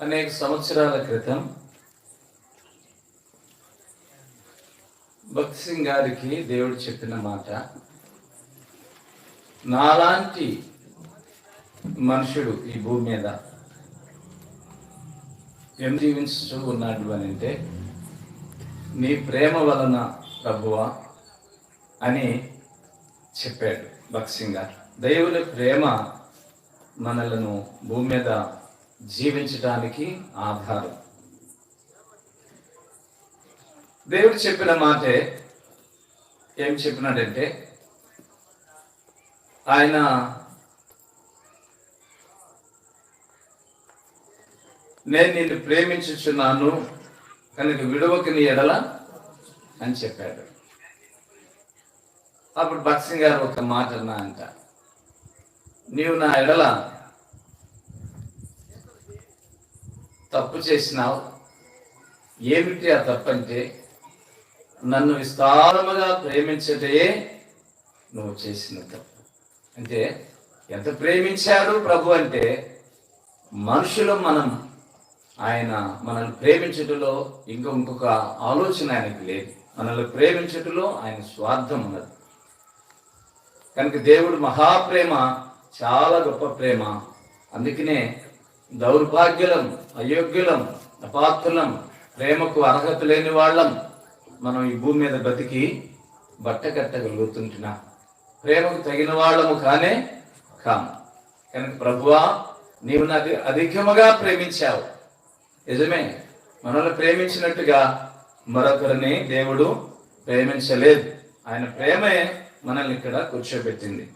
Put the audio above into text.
అనేక సంవత్సరాల క్రితం భక్తి సింగ్ గారికి దేవుడు చెప్పిన మాట నాలాంటి మనుషుడు ఈ భూమి మీద ఏం జీవించు ఉన్నాడు అని అంటే నీ ప్రేమ వలన ప్రభువా అని చెప్పాడు భక్సింగ్ గారు. దేవుని ప్రేమ మనలను భూమి మీద జీవించడానికి ఆధారం. దేవుడు చెప్పిన మాటే ఏం చెప్పినాడంటే ఆయన నేను నిన్ను ప్రేమించుచున్నాను కనుక విడవక నీ ఎడల అని చెప్పాడు. అప్పుడు భక్సింగ్ గారు ఒక మాట అన్నా అంట నీవు నా ఎడల తప్పు చేసినావు. ఏమిటి ఆ తప్పంటే నన్ను విస్తారముగా ప్రేమించటే నువ్వు చేసిన తప్పు. అంటే ఎంత ప్రేమించాడు ప్రభు అంటే మనుషులు మనం ఆయన మనల్ని ప్రేమించుటలో ఇంకా ఇంకొక ఆలోచన ఆయనకి లేదు. మనల్ని ప్రేమించుటలో ఆయన స్వార్థం ఉన్నది. కనుక దేవుడు మహాప్రేమ చాలా గొప్ప ప్రేమ. అందుకనే దౌర్భాగ్యులం అయోగ్యులం అపాత్రులం ప్రేమకు అర్హత లేని వాళ్ళం. మనం ఈ భూమి మీద బతికి బట్ట కట్టగలుగుతుంటున్నా ప్రేమకు తగిన వాళ్ళము కానే కాము కనుక ప్రభువా నీవు నాకు అధికముగా ప్రేమించావు. నిజమే మనల్ని ప్రేమించినట్టుగా మరొకరిని దేవుడు ప్రేమించలేదు. ఆయన ప్రేమే మనల్ని ఇక్కడ కూర్చోబెట్టింది.